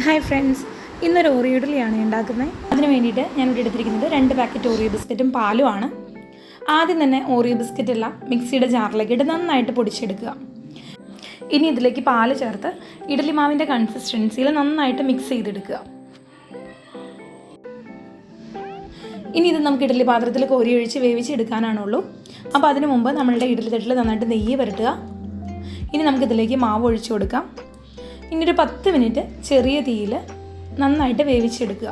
Hi friends ഇന്നൊരു Oreo ഇഡ്ഡലിയാണ് ഉണ്ടാക്കുന്നത്. അതിന് വേണ്ടിയിട്ട് ഞാൻ ഇവിടെ എടുത്തിരിക്കുന്നത് രണ്ട് പാക്കറ്റ് ഓറിയോ ബിസ്ക്കറ്റും പാലുമാണ് ആദ്യം തന്നെ ഓറിയോ ബിസ്ക്കറ്റ് എല്ലാം മിക്സിയുടെ ജാറിലേക്ക് ഇട്ട് നന്നായിട്ട് പൊടിച്ചെടുക്കുക. ഇനി ഇതിലേക്ക് പാൽ ചേർത്ത് ഇഡ്ഡലി മാവിന്റെ കൺസിസ്റ്റൻസിയിൽ നന്നായിട്ട് മിക്സ് ചെയ്തെടുക്കുക. ഇനി ഇത് നമുക്ക് ഇഡ്ഡലി പാത്രത്തിൽ കോരി ഒഴിച്ച് വേവിച്ചെടുക്കാനാണുള്ളൂ. അപ്പോൾ അതിനു മുമ്പ് നമ്മളുടെ ഇഡ്ഡലി തട്ടിൽ നന്നായിട്ട് നെയ്യ് പുരട്ടുക. ഇനി നമുക്കിതിലേക്ക് മാവ് ഒഴിച്ചു കൊടുക്കാം. ഇനി ഒരു പത്ത് മിനിറ്റ് ചെറിയ തീയിൽ നന്നായിട്ട് വേവിച്ചെടുക്കുക.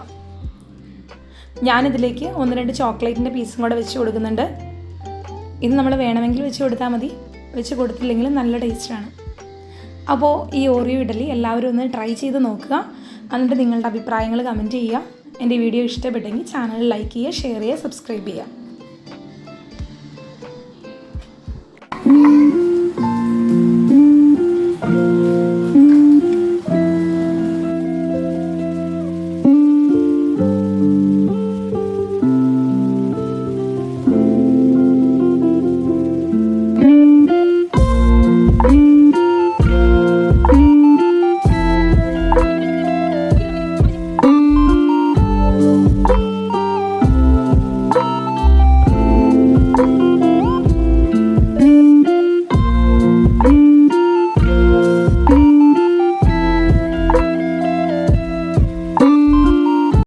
ഞാനിതിലേക്ക് ഒന്ന് രണ്ട് ചോക്ലേറ്റിന്റെ പീസും കൂടെ വെച്ച് കൊടുക്കുന്നുണ്ട്. ഇത് നമ്മൾ വേണമെങ്കിൽ വെച്ച് കൊടുത്താൽ മതി. വെച്ച് കൊടുത്തില്ലെങ്കിലും നല്ല ടേസ്റ്റാണ്. അപ്പോൾ ഈ ഓറിയോ ഇഡലി എല്ലാവരും ഒന്ന് ട്രൈ ചെയ്ത് നോക്കുക. എന്നിട്ട് നിങ്ങളുടെ അഭിപ്രായങ്ങൾ കമന്റ് ചെയ്യുക. എന്റെ വീഡിയോ ഇഷ്ടപ്പെട്ടെങ്കിൽ ചാനൽ ലൈക്ക് ചെയ്യുക ഷെയർ ചെയ്യുക സബ്സ്ക്രൈബ് ചെയ്യുക.